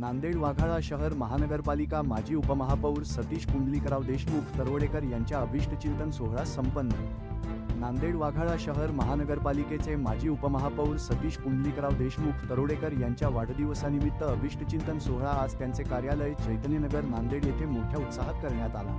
नांदेड वाघाळा शहर महानगरपालिका माजी उपमहापौर सतीश कुंडलीकराव देशमुख तरवडेकर यांच्या अभिष्टचिंतन सोहळा संपन्न. नांदेड वाघाळा शहर महानगरपालिकेचे माजी उपमहापौर सतीश कुंडलीकराव देशमुख तरोडेकर यांच्या वाढदिवसानिमित्त अभिष्टचिंतन सोहळा आज त्यांचे कार्यालय चैतन्यनगर नांदेड येथे मोठ्या उत्साहात करण्यात आला.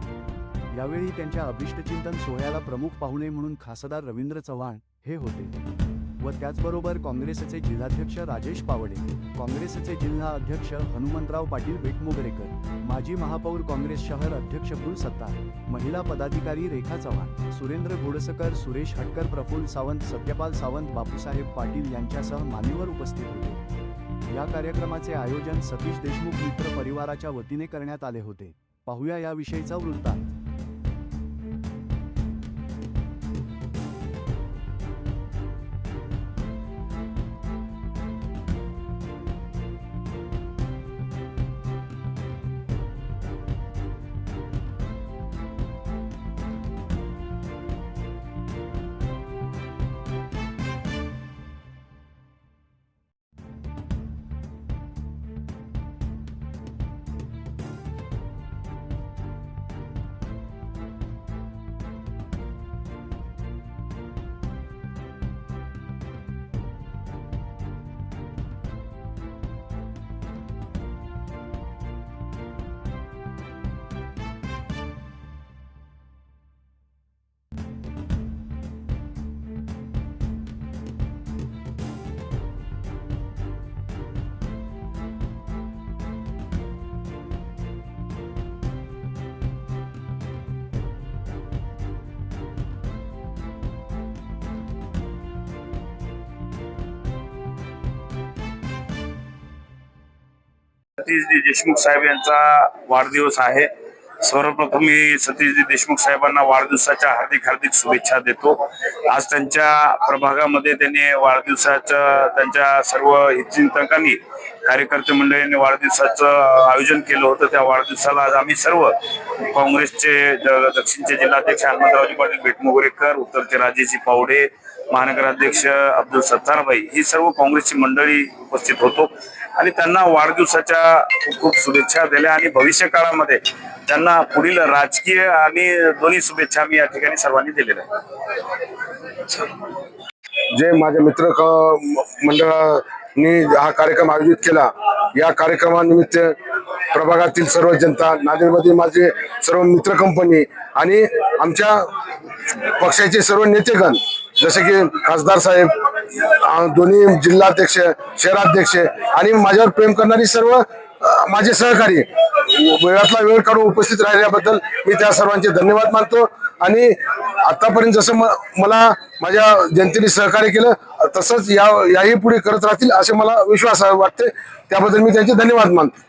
यावेळी त्यांच्या अभिष्टचिंतन सोहळ्याला प्रमुख पाहुणे म्हणून खासदार रवींद्र चव्हाण हे होते. व त्याचबरोबर काँग्रेसचे जिल्हाध्यक्ष राजेश पावडे काँग्रेसचे जिल्हा अध्यक्ष हनुमंतराव पाटील बेटमोगरेकर माजी महापौर काँग्रेस शहर अध्यक्ष कुल सत्तार महिला पदाधिकारी रेखा चव्हाण सुरेंद्र घोडसकर सुरेश हटकर प्रफुल्ल सावंत सत्यपाल सावंत बापूसाहेब पाटील यांच्यासह मान्यवर उपस्थित होते. या कार्यक्रमाचे आयोजन सतीश देशमुख मित्र परिवाराच्या वतीने करण्यात आले होते. पाहूया याविषयीचा वृत्तांत. सतीशजी देशमुख साहेब यांचा वाढदिवस आहे. सर्वप्रथम मी सतीशजी देशमुख साहेबांना वाढदिवसाच्या हार्दिक हार्दिक शुभेच्छा देतो. आज त्यांच्या प्रभागामध्ये त्यांनी वाढदिवसाच्या त्यांच्या सर्व हितचिंतकांनी कार्यकर्ते मंडळींनी वाढदिवसाचं आयोजन केलं होतं. त्या वाढदिवसाला आज आम्ही सर्व काँग्रेसचे दक्षिणचे जिल्हाध्यक्ष हनुमंतरावजी पाटील बेटमोगरेकर उत्तरचे राजेजी पावडे महानगराध्यक्ष अब्दुल सत्तारबाई ही सर्व काँग्रेसची मंडळी उपस्थित होतो. आणि त्यांना वाढदिवसाच्या खूप खूप शुभेच्छा दिल्या. आणि भविष्य काळामध्ये त्यांना पुढील राजकीय आणि दोन्ही शुभेच्छा मी या ठिकाणी सर्वांनी दिलेल्या आहेत. जे माझ्या मित्र मंडळ हा कार्यक्रम आयोजित केला. या कार्यक्रमानिमित्त प्रभागातील सर्व जनता नांदेडमधील माझे सर्व मित्र कंपनी आणि आमच्या पक्षाचे सर्व नेतेगण जसे की खासदार साहेब दोन्ही जिल्हाध्यक्ष शहराध्यक्ष आणि माझ्यावर प्रेम करणारी सर्व माझे सहकारी वेळातला वेळ काढून उपस्थित राहिल्याबद्दल मी त्या सर्वांचे धन्यवाद मानतो. आणि आतापर्यंत जसं म- मला माझ्या जनतेने सहकार्य केलं तसंच या याही पुढे करत राहतील असे मला विश्वास वाटते. त्याबद्दल मी त्यांचे धन्यवाद मानतो.